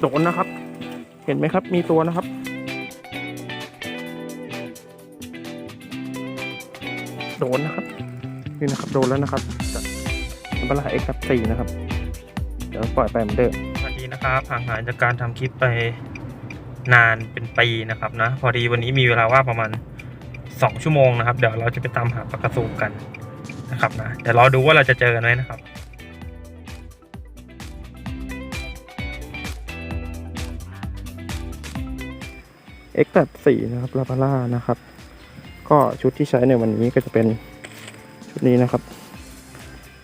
โดนนะครับ เห็นไหมครับ มีตัวนะครับ โดนนะครับ นี่นะครับ โดนแล้วนะครับจากอัมบาลาเอ็กซ์ครับสี่นะครับ เดี๋ยวปล่อยไปเหมือนเดิมสวัสดีนะครับห่างหายจากการทำคลิปไปนานเป็นปีนะครับนะ พอดีวันนี้มีเวลาว่าประมาณสองชั่วโมงนะครับ เดี๋ยวเราจะไปตามหาปลากระสูกันนะครับนะเดี๋ยวรอดูว่าเราจะเจอกันไหมนะครับ X แบบสี่นะครับลาบาร่านะครับ ก็ชุดที่ใช้ในวันนี้ก็จะเป็นชุดนี้นะครับ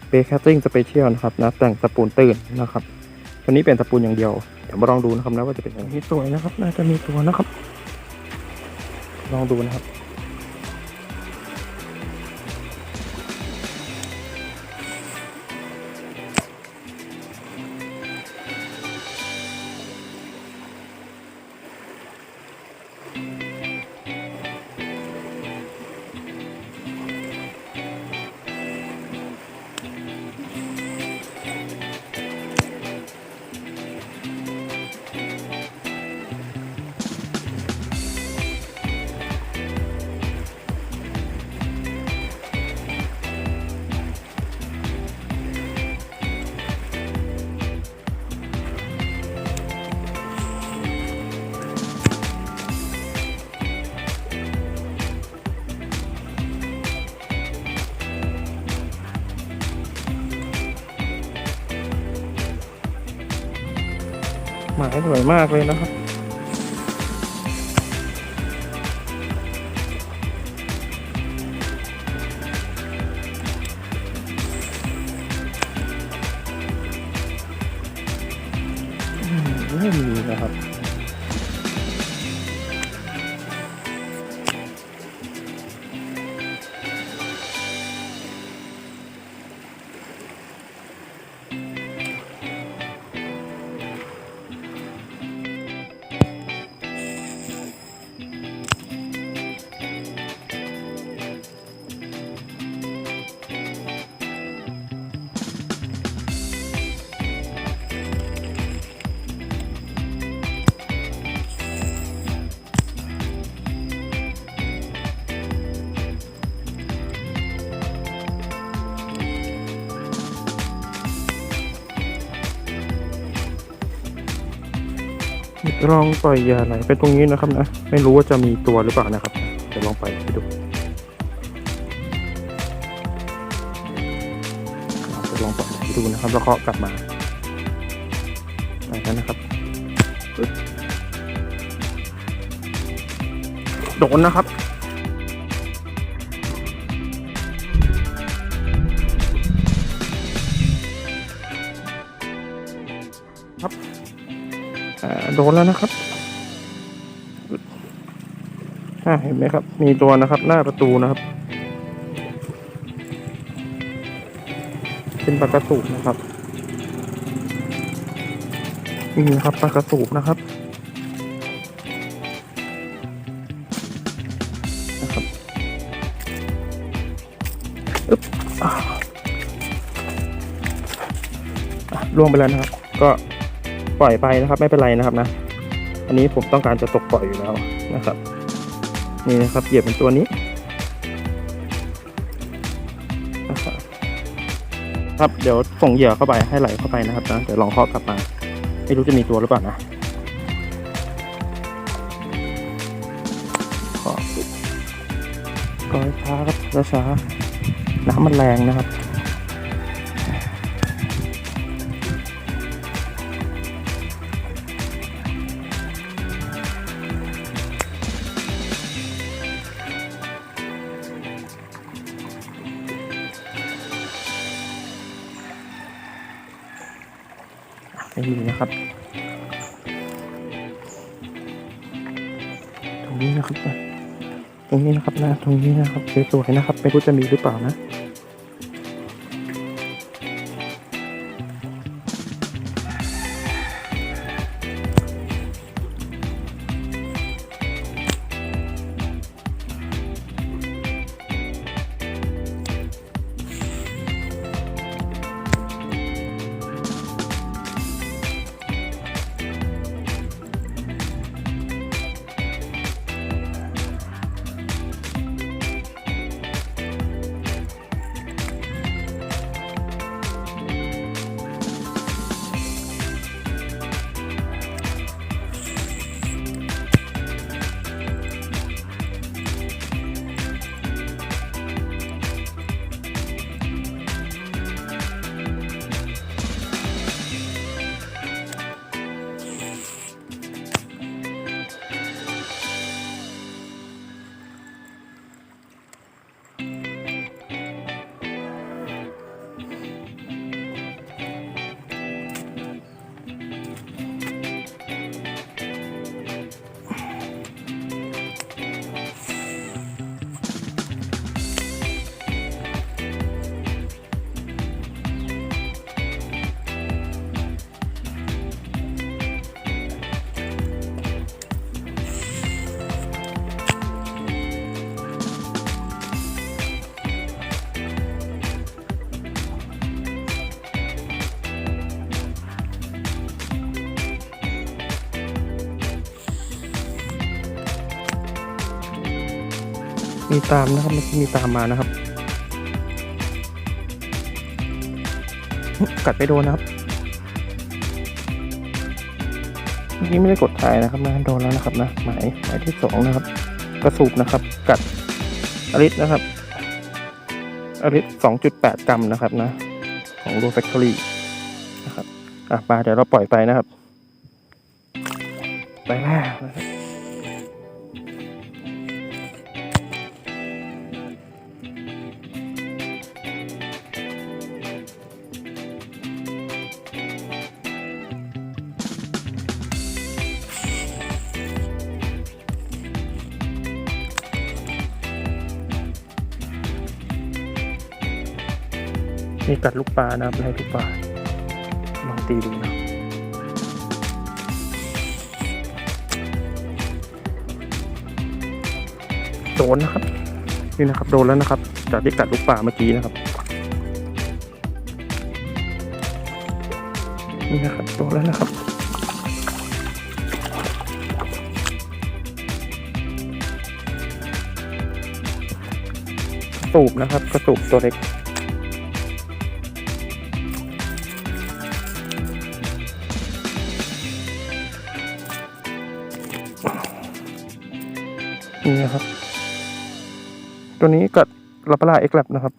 เบคแคตติ้งสเปเชียลนะครับนะแต่งตะปูนตื่นนะครับตัวนี้เป็นตะปูนอย่างเดียวเดี๋ยวมาลองดูนะครับนะว่าจะเป็นยังไงมีตัวนะครับ น่าจะมีตัวนะครับ ลองดูนะครับ หมายสวยมากเลยนะครับ ลองปล่อยยาไหลไปตรงนี้นะครับนะ ไม่รู้ว่าจะมีตัวหรือเปล่านะครับเดี๋ยวลองปไปดูจะลองปล่อยไปดูนะครับแล้วก็กลับมาไปกันนะครับโดนนะครับ โดนแล้วนะครับอ่าเห็นไหมครับ มีตัวนะครับ หน้าประตูนะครับ เป็นปลากระสูบนะครับนี่นะครับปลากระสูบนะครับนะครับอึ๊บอ่าล่วงไปแล้วนะครับ ก็ ปล่อยไปนะครับ ไม่เป็นไรนะครับนะ อันนี้ผมต้องการจะตกปล่อยอยู่แล้วนะครับ นี่นะครับเหยียบเป็นตัวนี้นะครับครับเดี๋ยวส่งเหยื่อเข้าไปให้ไหลเข้าไปนะครับนะเดี๋ยวลองเคาะกลับมา ไม่รู้จะมีตัวหรือเปล่านะเคาะก็ช้าครับช้าน้ำมันแรงนะครับ ไม่มีนะครับ ตรงนี้นะครับนะตรงนี้นะครับนะตรงนี้นะครับสวยๆนะครับ ไม่รู้จะมีหรือเปล่านะ มีตามนะครับเมื่อกี้มีตามมานะครับ กัดไปโดนนะครับเมื่อกี้ไม่ได้กดถ่ายนะครับนะโดนแล้วนะครับนะหมายหมายที่สองนะครับ กระสูบนะครับ กัดอลิสนะครับอลิสสองจุดแปดกรัมนะครับนะ ของโรแฟคทอรี่นะครับอะปลาเดี๋ยวเราปล่อยไปนะครับ ไปแล้วนะครับ นี่กัดลูกปลานะครับไล่ลูกปลาลองตีดูนะโดนนะครับ นี่นะครับ โดนแล้วนะครับ จากที่กัดลูกปลาเมื่อกี้นะครับ นี่นะครับโดนแล้วนะครับกระสูบนะครับ กระสูบตัวเล็ก นี่นะครับ ตัวนี้กัดลาปลาเอ็กแลบนะครับ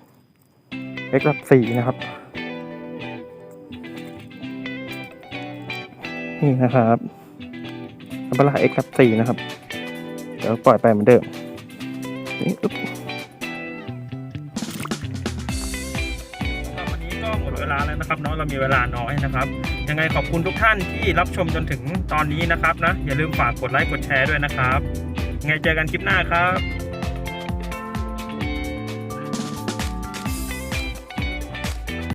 เอ็กแลบสี่นะครับ นี่นะครับลาปลาเอ็กแลบสี่นะครับ เดี๋ยวปล่อยไปเหมือนเดิมนี่อึ๊บวันนี้ก็หมดเวลาแล้วนะครับเนาะเรามีเวลาน้อยนะครับ ยังไงขอบคุณทุกท่านที่รับชมจนถึงตอนนี้นะครับนะอย่าลืมฝากกดไลค์กดแชร์ด้วยนะครับ ไงเจอกันคลิปหน้าครับ